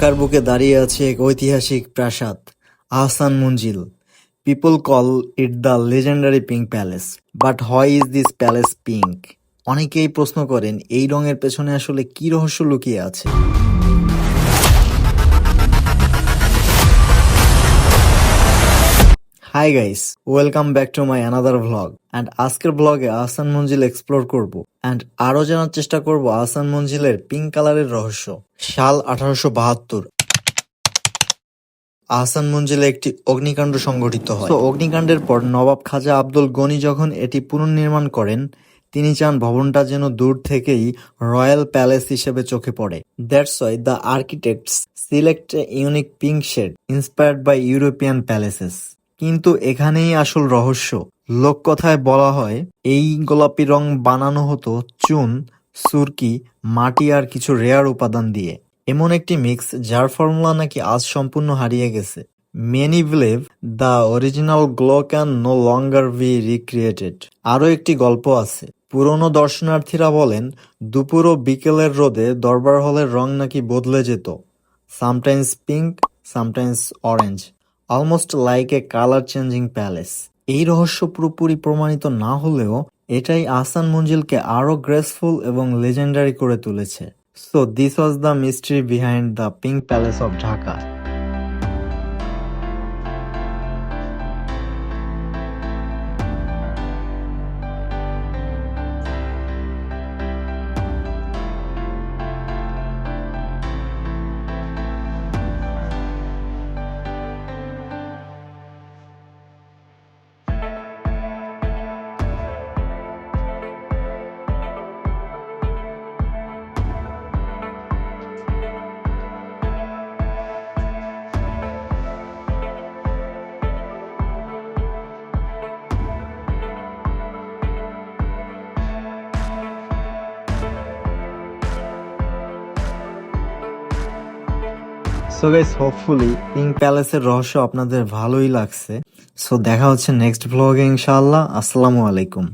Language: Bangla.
ঢাকার বুকে দাঁড়িয়ে আছে এক ঐতিহাসিক প্রাসাদ, Ahsan Manzil. People call it the legendary pink palace but why is this palace pink অনেকেই প্রশ্ন করেন, এই রঙের পেছনে আসলে কি রহস্য লুকিয়ে আছে? Hi guys welcome back to my another vlog and আজকের ব্লগে আহসান মঞ্জিল এক্সপ্লোর করব। অ্যান্ড আরও জানার চেষ্টা করব আহসান মঞ্জিলের পিঙ্ক কালারের রহস্য। সাল আঠারোশো বাহাত্তর। আহসান মঞ্জিলে একটি অগ্নিকাণ্ড সংঘটিত হয়। অগ্নিকাণ্ডের পর নবাব খাজা আব্দুল গনি যখন এটি পুনর্নির্মাণ করেন, তিনি চান ভবনটা যেন দূর থেকেই রয়্যাল প্যালেস হিসেবে চোখে পড়ে। That's why the architects select unique pink shade inspired by European palaces কিন্তু এখানেই আসল রহস্য। লোককথায় বলা হয়, এই গোলাপি রং বানানো হতো চুন, সুরকি, মাটি আর কিছু রেয়ার উপাদান দিয়ে। এমন একটি মিক্স যার ফর্মুলা নাকি আজ সম্পূর্ণ হারিয়ে গেছে। Many believe the original glow can no longer be recreated আরও একটি গল্প আছে। পুরনো দর্শনার্থীরা বলেন, দুপুর ও বিকেলের রোদে দরবার হলের রং নাকি বদলে যেত। Sometimes pink sometimes orange almost like a colour changing palace এই রহস্য পুরোপুরি প্রমাণিত না হলেও, এটাই আসান মঞ্জিলকে আরও গ্রেসফুল এবং লেজেন্ডারি করে তুলেছে। So this was the mystery behind the pink palace of Dhaka so guys hopefully pink প্যালেসের রহস্য আপনাদের ভালোই লাগছে। সো দেখা হচ্ছে নেক্সট ব্লগে ইনশাআল্লাহ। আসসালামু আলাইকুম।